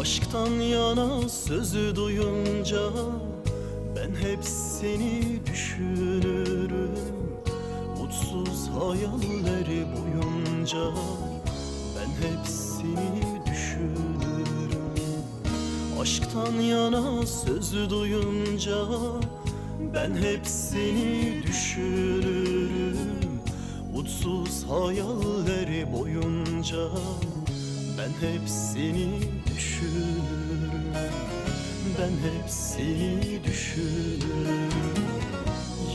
Aşktan yana sözü duyunca Ben hep seni düşünürüm. Mutsuz hayalleri boyunca Ben hep seni düşünürüm. Aşktan yana sözü duyunca Ben hep seni düşünürüm. Mutsuz hayalleri boyunca Ben hep seni düşünürüm. Ben hep seni düşünürüm.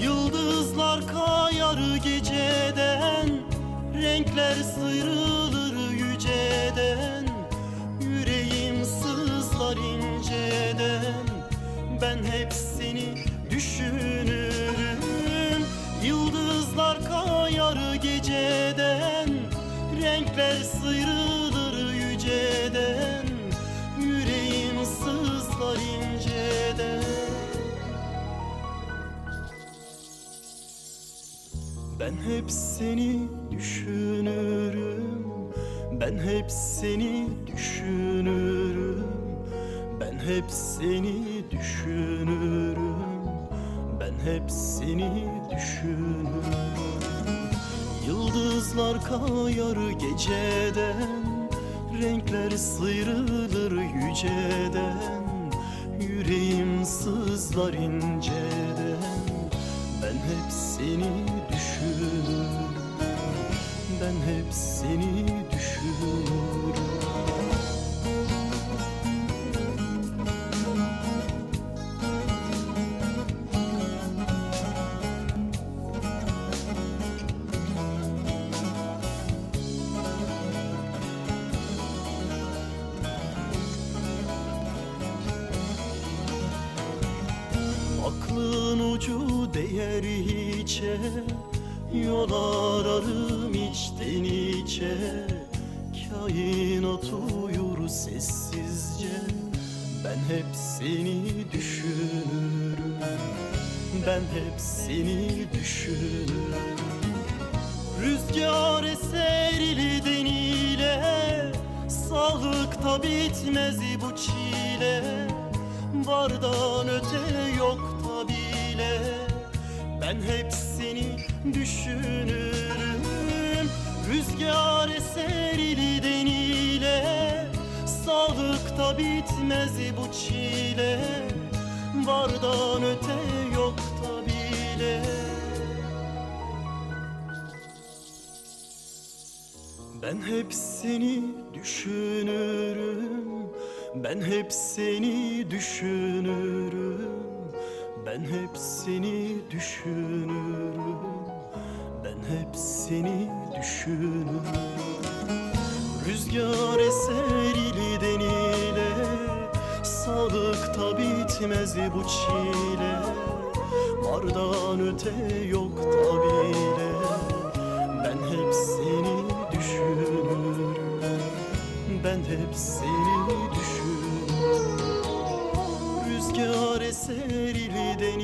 Yıldızlar kayar geceden. Renkler sıyrılır yüceden. Yüreğim sızlar inceden. Ben hep seni düşünürüm. Yıldızlar kayar geceden. Renkler sıyrılır yüceden Yüreğim sızlar inceden. Ben hep seni düşünürüm Ben hep seni düşünürüm. Ben hep seni düşünürüm Ben hep seni düşünürüm. Yıldızlar kayar geceden Renkler sıyrılır yüceden Yüreğim sızlar inceden. Ben hep seni düşünürüm Ben hep seni değer hiçe Yol ararım içten içe. Kainat uyur sessizce Ben hep seni düşünürüm. Ben hep seni düşünürüm. Rüzgar eser ilden ile Sağlıkta bitmez bu çile. Vardan öte yok bile Ben hep seni düşünürüm. Rüzgar eser ilden ile Sağlıkta bitmez bu çile. Vardan öte yok bile. Ben hep seni düşünürüm. Ben hep seni düşünürüm Ben hep seni düşünürüm. Ben hep seni düşünürüm. Rüzgar eser ilden ile Sağlıkta bitmez bu çile. Vardan öte yok bile. Ben hep seni düşünürüm. Ben hep seni eser ilden